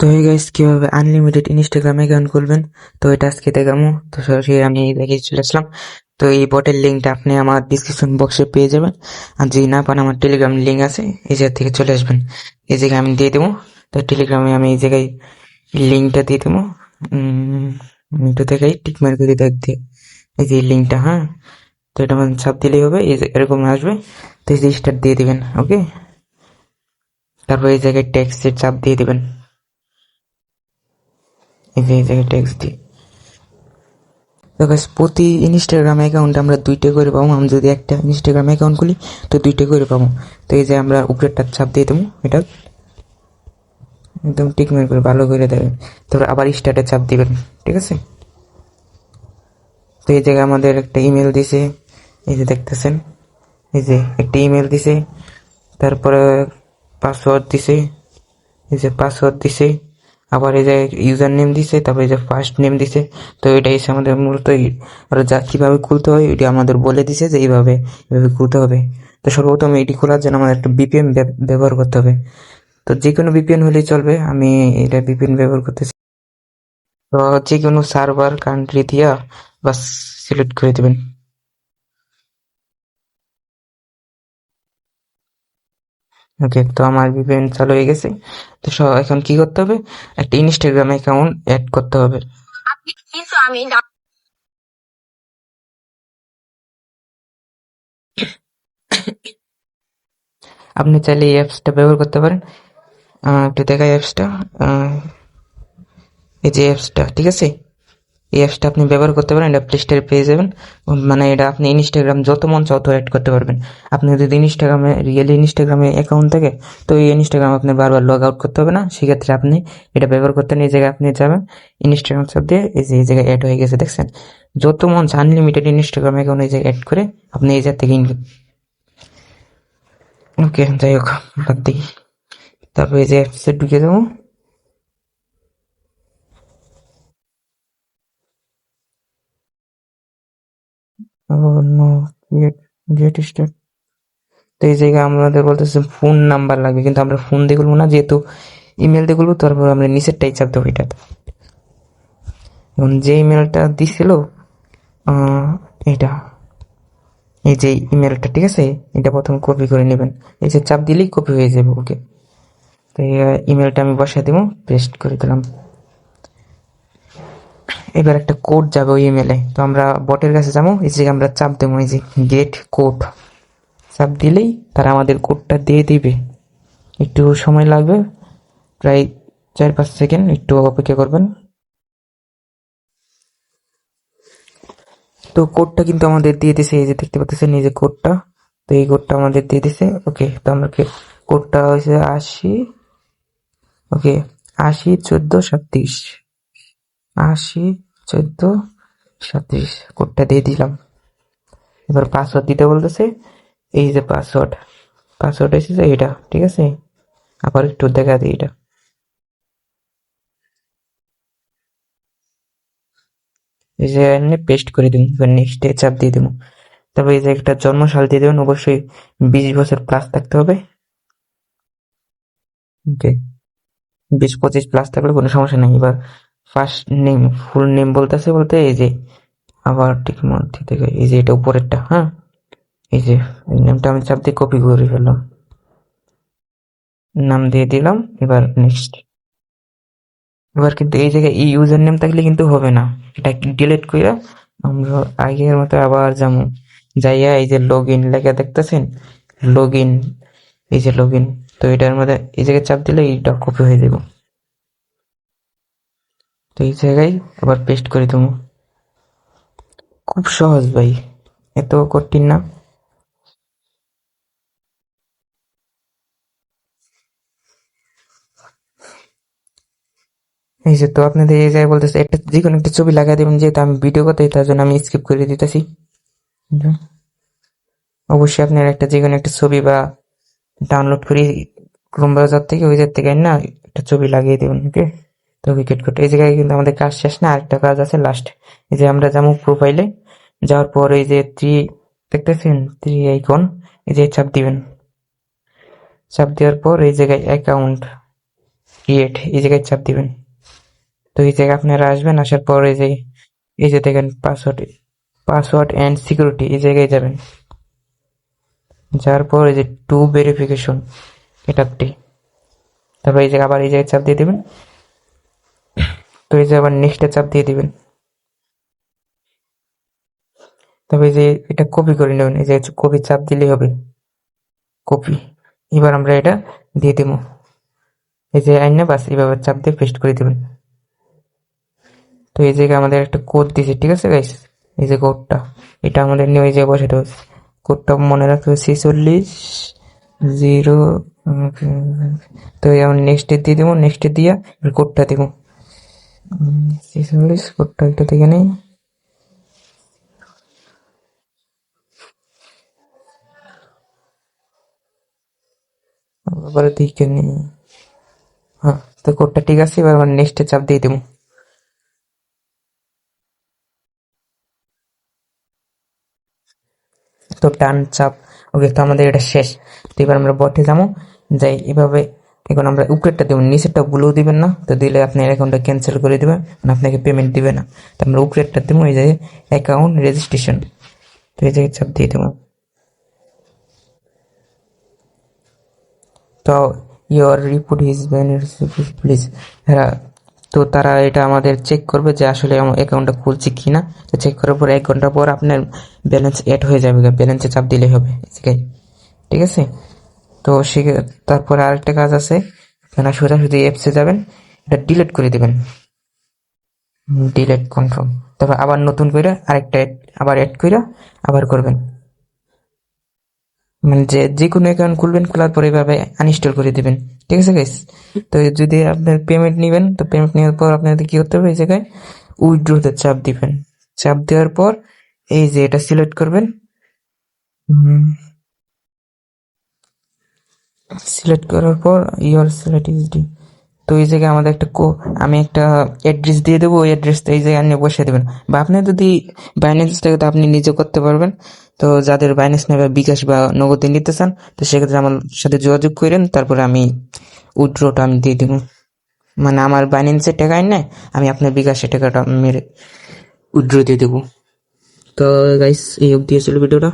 তো এই গাইস, কীভাবে আনলিমিটেড ইনস্টাগ্রামে অ্যাকাউন্ট করবেন? তো এটা আজকে দেখাবো। তো সরাসরি আমি দেখে চলে আসলাম। তো এই বটের লিঙ্কটা আপনি আমার ডিসক্রিপশন বক্সে পেয়ে যাবেন। আর যদি না পান, আমার টেলিগ্রাম লিঙ্ক আছে, এই জায়গা থেকে চলে আসবেন। এই জায়গায় আমি দিয়ে দেবো। তো টেলিগ্রামে আমি এই জায়গায় লিঙ্কটা দিয়ে দেবো। একটু দেখাই, টিক মার করে দেখ দিয়ে। এই যে লিঙ্কটা হ্যাঁ? তো এটা মানে ছাপ দিলেই হবে, এই এরকম আসবে। তো এই যে স্টার্ট দিয়ে দিবেন ওকে তারপর এই জায়গায় ট্যাক্সের চাপ দিয়ে দিবেন। ট্যাক্স দিই। তো প্রতি ইনস্টাগ্রাম অ্যাকাউন্টে আমরা দুইটা করে পাবো। আমি যদি একটা ইনস্টাগ্রাম অ্যাকাউন্ট খুলি, তো দুইটা করে পাবো। তো এই যে আমরা উপরেরটা চাপ দিয়ে দেবো, এটা একদম মেরে করে, ভালো করে দেবেন। তারপর আবার স্টার্টে চাপ দিবেন, ঠিক আছে? তো এই জায়গায় আমাদের একটা ইমেল দিছে, এই যে দেখতেছেন, এই যে একটা ইমেল দিছে, তারপরে পাসওয়ার্ড দিছে, এই যে পাসওয়ার্ড দিছে আবার এই যে ইউজার নেম দিছে, তারপরে এই যে ফার্স্ট নেম দিছে, তো এটা এসে আমাদের মূলত আর যা কীভাবে খুলতে হয় এটি আমাদের বলে দিছে যে এইভাবে এইভাবে খুলতে হবে। তো সর্বপ্রথম এটি খোলার জন্য আমাদের একটা বিপিএন ব্যবহার করতে হবে। তো যে কোনো বিপিএন হলেই চলবে, আমি এটা বিপিএন ব্যবহার করতেছি। তো যে কোনো সার্ভার কান্ট্রি দিয়া বাস সিলেক্ট করে দেবেন। ওকে তো আমার ভিপিএন চালু হয়ে গেছে। তো সব এখন কি করতে হবে? একটা ইনস্টাগ্রাম অ্যাকাউন্ট অ্যাড করতে হবে। আপনি আমি আপনি চাইলে এই অ্যাপসটা ব্যবহার করতে পারেন। একটু দেখাই অ্যাপসটা এই যে অ্যাপসটা ঠিক আছে? এই অ্যাপসটা আপনি ব্যবহার করতে পারেন, এটা প্লে স্টোরে পেয়ে যাবেন। মানে এটা আপনি ইনস্টাগ্রাম যত মন চাও তো অ্যাড করতে পারবেন। আপনি যদি ইনস্টাগ্রামে রিয়েলি ইনস্টাগ্রামে অ্যাকাউন্ট থাকে, তো এই ইনস্টাগ্রাম আপনি বারবার লগ আউট করতে হবে না। সেক্ষেত্রে আপনি এটা ব্যবহার করতে এই জায়গায় আপনি যাবেন ইনস্টাগ্রাম সব দিয়ে এই যে, এই জায়গায় অ্যাড হয়ে গেছে, দেখছেন? যত মন আনলিমিটেড ইনস্টাগ্রাম অ্যাকাউন্ট এই জায়গায় অ্যাড করে আপনি এই জায়গা থেকে ওকে যাই হোক, বাদ দিই। তারপর এই যে অ্যাপসে ঢুকে যাব। তো এই জায়গায় আমাদের বলতেছে ফোন নাম্বার লাগবে, কিন্তু আমরা ফোন দিয়ে খুলবো না, যেহেতু ইমেল দিয়ে খুলবো, তারপর আমরা নিচেরটাই চাপ দেবো এটাতে। এখন যে ইমেলটা দিছিল এটা, এই যে ইমেলটা ঠিক আছে? এটা প্রথম কপি করে নেবেন। এই যে চাপ দিলেই কপি হয়ে যাবে, ওকে। তো ইমেলটা আমি বসাই দেবো পেস্ট করে দিলাম। এবার একটা কোড যাবে ওই ইমেলে তো আমরা বটের কাছে যাব যে আমরা চাপ দেবো, এই যে গেট কোড চাপ দিলেই তারা আমাদের কোডটা দিয়ে দিবে। একটু সময় লাগবে, প্রায় চার পাঁচ সেকেন্ড একটু অপেক্ষা করবেন। তো কোডটা কিন্তু আমাদের দিয়ে দিছে, এই যে দেখতে পাচ্ছেন, এই যে কোডটা তো এই কোডটা আমাদের দিয়ে দিছে, ওকে, তো আমরা কোডটা হয়েছে আশি, ওকে, আশি, চোদ্দ, সাতত্রিশ। আশি, চোদ্দ সাতত্রিশ কোডটা দিয়ে দিলাম। এবার পাসওয়ার্ড দিতে বলতেছে, এই যে পাসওয়ার্ড পাসওয়ার্ড এসেছে এটা, ঠিক আছে? আবার একটু দেখা দিই এটা। এই যে এনে পেস্ট করে দিন এবার নেক্সটে চাপ দিয়ে দেবো। তারপর এই যে একটা জন্মসাল দিয়ে দেবেন, অবশ্যই বিশ বছর প্লাস থাকতে হবে। ওকে বিশ, পঁচিশ প্লাস থাকলে কোনো সমস্যা নেই। এবার ফার্স্ট নেম ফুল নেম বলতেছে বলতে এই যে আবার ঠিক মধ্যে থেকে এই যে এটা উপরেরটা হ্যাঁ? এই যে এই নেমটা আমি চাপ দিয়ে কপি করে ফেললাম। নাম দিয়ে দিলাম, এবার নেক্সট এবার কিন্তু এই জায়গায় এই ইউজার নেম থাকলে কিন্তু হবে না। এটা ডিলিট করে আমরা আগের মতো আবার যাব যাইয়া এই যে লগ ইন লেখা দেখতেছেন? লগ ইন এই যে লগ ইন তো এটার মধ্যে এই জায়গায় চাপ দিলে এইটা কপি হয়ে যাব। তো এই জায়গায় আবার পেস্ট করে দেবো। খুব সহজ ভাই, এত কঠিন না। এই যে তো আপনাদের এই জায়গায় বলতেছে, একটা যে কোনো একটা ছবি লাগাই দেবেন, যেহেতু আমি ভিডিও করতে তার জন্য আমি স্কিপ করে দিতেছি। অবশ্যই আপনার একটা যে কোনো একটা ছবি বা ডাউনলোড করে ক্রোম ব্রাউজার থেকে ওই থেকে না, একটা ছবি লাগিয়ে দেবেন ওকে তো উইকেট করতে এই জায়গায় কিন্তু আমাদের কাজ শেষ না, আরেকটা কাজ আছে লাস্ট এই যে আমরা যাব প্রোফাইলে যাওয়ার পর এই যে থ্রি দেখতেছেন? থ্রি আইকন এই যে চাপ দিবেন। চাপ দেওয়ার পর এই জায়গায় অ্যাকাউন্ট ক্রিয়েট এই জায়গায় চাপ দিবেন। তো এই জায়গায় আপনারা আসবেন, আসার পর এই যে এই যে দেখেন পাসওয়ার্ড পাসওয়ার্ড অ্যান্ড সিকিউরিটি এই জায়গায় যাবেন। যাওয়ার পর এই যে টু ভেরিফিকেশন এটাতে তারপর এই জায়গায় আবার এই জায়গায় চাপ দিয়ে দিবেন। তো এই যে আবার নেক্সটে চাপ দিয়ে দিবেন। তবে যে এটা কপি করে নেবেন, এই যে কপি চাপ দিলেই হবে। কপি। এবার আমরা এটা দিয়ে দেব। এই যে আইনে বাস এইভাবে চাপ দিয়ে পেস্ট করে দেবেন। তো এই জায়গায় আমাদের একটা কোড দিয়েছে, ঠিক আছে গাইস এই যে কোডটা এটা আমাদের নিয়ে ওই জায়গায় বসাতে হবে কোডটা মনে রাখতে হবে, ছেচল্লিশ জিরো তো আমরা নেক্সটে দিয়ে দেবো নেক্সটে দিয়ে কোডটা দেবো। ছেচল্লিশ কোডটা একটা থেকে নেই আবার দিকে নেই হ্যাঁ তো কোডটা ঠিক আছে, এবার আমরা নেক্সটে চাপ দিয়ে দেবো। তো টান চাপ। ওকে তো আমাদের এটা শেষ। তো এবার আমরা বটে যাব। যাই, এভাবে এখন আমরা উপরেরটা দেবো। নিচেরটা ভুলেও দিবেন না, তো দিলে আপনার অ্যাকাউন্টটা ক্যান্সেল করে দেবে মানে আপনাকে পেমেন্ট দিবে না। তো আমরা উপরেরটা দেবো, এই যে অ্যাকাউন্ট রেজিস্ট্রেশন তো এই জায়গায় চাপ দিয়ে দেবো। তো ইয়োর রিপোর্ট ইজ প্লিজ হ্যাঁ তো তারা এটা আমাদের চেক করবে যে আসলে আমার অ্যাকাউন্টটা খুলছি কি না তো চেক করার পর, এক ঘণ্টা পর আপনার ব্যালেন্স অ্যাড হয়ে যাবে। ব্যালেন্সে চাপ দিলেই হবে ঠিক আছে? তো সে তারপরে আরেকটা কাজ আছে। আপনারা সোজাসুজি অ্যাপসে যাবেন, এটা ডিলিট করে দেবেন। ডিলিট কনফার্ম তারপর আবার নতুন করে আরেকটা আবার অ্যাড করে আবার করবেন। মানে যে যে কোনো অ্যাকাউন্ট খুলবেন, খোলার পরে এভাবে আনইনস্টল করে দিবেন। ঠিক আছে গাইস তো যদি আপনার পেমেন্ট নেবেন, তো পেমেন্ট নেওয়ার পর আপনাদের কী করতে হবে? এই জায়গায় উইথড্রোতে চাপ দিবেন। চাপ দেওয়ার পর এই যে এটা সিলেক্ট করবেন। সিলেক্ট করার পর ইওর সিলেক্ট ইজ ডি তো এই জায়গায় আমাদের একটা কো আমি একটা অ্যাড্রেস দিয়ে দেবো, ওই অ্যাড্রেসটা এই জায়গায় আপনি বসিয়ে দেবেন। বা আপনি যদি বাইন্যান্স থেকে তো আপনি নিজে করতে পারবেন। তো যাদের বাইন্যান্স নেবে বিকাশ বা নগদে নিতে চান, তো সেক্ষেত্রে আমার সাথে যোগাযোগ করেন, তারপরে আমি উইড্রোটা আমি দিয়ে দেবো। মানে আমার বাইন্যান্সের টাকা নেয় আমি আপনার বিকাশের টাকাটা মেরে উইড্রো দিয়ে দেবো। তো গাইস এই অবধি ছিল ভিডিওটা।